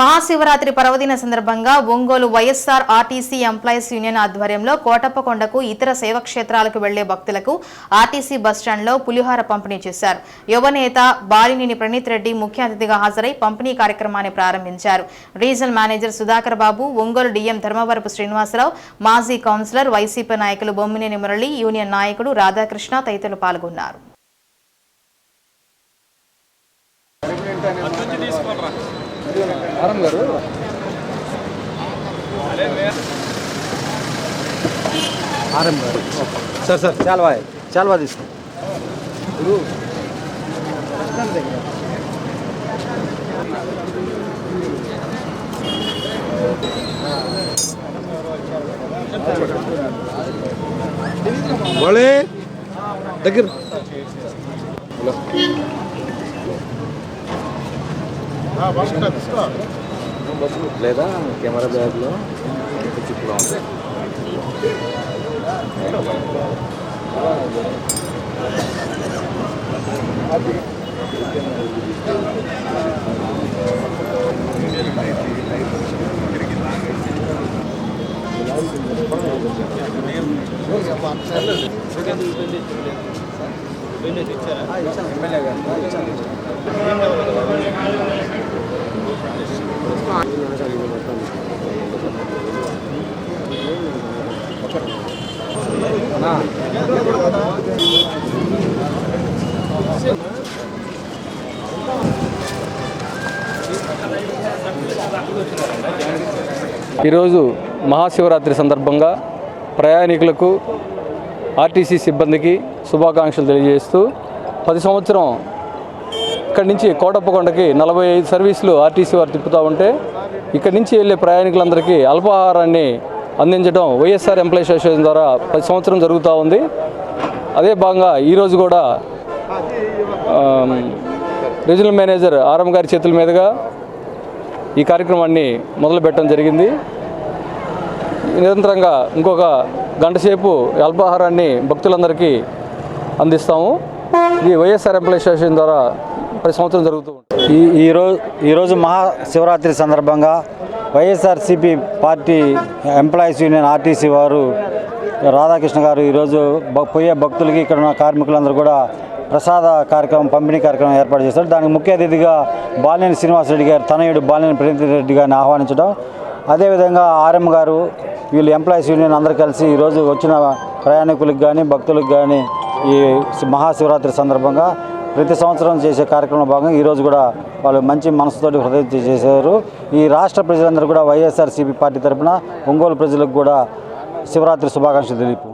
మహాశివరాత్రి పర్వదిన సందర్భంగా Ongole YSR RTC employees union ఆధ్వర్యంలో కోటప్పకొండకు ఇతర సేవ క్షేత్రాలకు వెళ్ళే భక్తులకు ఆర్టీసీ బస్టాండ్లో పులిహార పంపిణీ చేశారు. యువనేత బాలినేని ప్రణీత్ రెడ్డి ముఖ్య అతిథిగా హాజరై పంపిణీ కార్యక్రమాన్ని ప్రారంభించారు. Regional manager Sudhakar Babu Ongole DM Dharmavarapu Srinivasa Rao మాజీ కౌన్సిలర్ వైసీపీ నాయకులు బొమ్మినేని మురళి యూనియన్ నాయకుడు రాధాకృష్ణ తదితరులు పాల్గొన్నారు. ఆరం గారు. ఆరం గారు. Sir sir. చాలా బాయ్ చాలా బాగా తీసుకో వాళ్ళే దగ్గర లేదా కెమెరా బ్యాగ్లో చిప్పులో ఉంది. ఎమ్మెల్యే గారు ఈరోజు మహాశివరాత్రి సందర్భంగా ప్రయాణికులకు ఆర్టీసీ సిబ్బందికి శుభాకాంక్షలు తెలియజేస్తూ పది సంవత్సరం ఇక్కడి నుంచి కోటప్పకొండకి నలభై ఐదు సర్వీసులు ఆర్టీసీ వారు తిప్పుతూ ఉంటే ఇక్కడి నుంచి వెళ్ళే ప్రయాణికులందరికీ అల్పాహారాన్ని అందించడం వైఎస్ఆర్ ఎంప్లాయీస్ అసోసియేషన్ ద్వారా ప్రతి సంవత్సరం జరుగుతూ ఉంది. అదే భాగంగా ఈరోజు కూడా రీజనల్ మేనేజర్ ఆర్ఎం గారి చేతుల మీదుగా ఈ కార్యక్రమాన్ని మొదలు పెట్టడం జరిగింది. నిరంతరంగా ఇంకొక గంట సేపు అల్పాహారాన్ని భక్తులందరికీ అందిస్తాము. ఇది వైఎస్ఆర్ ఎంప్లాయీ అసోసియేషన్ ద్వారా ప్రతి సంవత్సరం జరుగుతూ ఉంటుంది. ఈ ఈరోజు ఈరోజు మహాశివరాత్రి సందర్భంగా YSRCP party employees union RTC వారు రాధాకృష్ణ గారు ఈరోజు పోయే భక్తులకి ఇక్కడ ఉన్న కార్మికులందరూ కూడా ప్రసాద కార్యక్రమం పంపిణీ కార్యక్రమం ఏర్పాటు చేశారు. దానికి ముఖ్య అతిథిగా బాలినేని శ్రీనివాసరెడ్డి గారు తనయుడు బాలినేని ప్రేమిరెడ్డి రెడ్డి గారిని ఆహ్వానించడం. అదేవిధంగా ఆర్ఎం గారు వీళ్ళు ఎంప్లాయీస్ యూనియన్ అందరూ కలిసి ఈరోజు వచ్చిన ప్రయాణికులకు కానీ భక్తులకు కానీ ఈ మహాశివరాత్రి సందర్భంగా ప్రతి సంవత్సరం చేసే కార్యక్రమంలో భాగంగా ఈరోజు కూడా వాళ్ళు మంచి మనసుతోటి హృదయం చేశారు. ఈ రాష్ట్ర ప్రజలందరూ కూడా వైఎస్ఆర్సీపీ పార్టీ తరఫున ఒంగోలు ప్రజలకు కూడా శివరాత్రి శుభాకాంక్షలు తెలియపు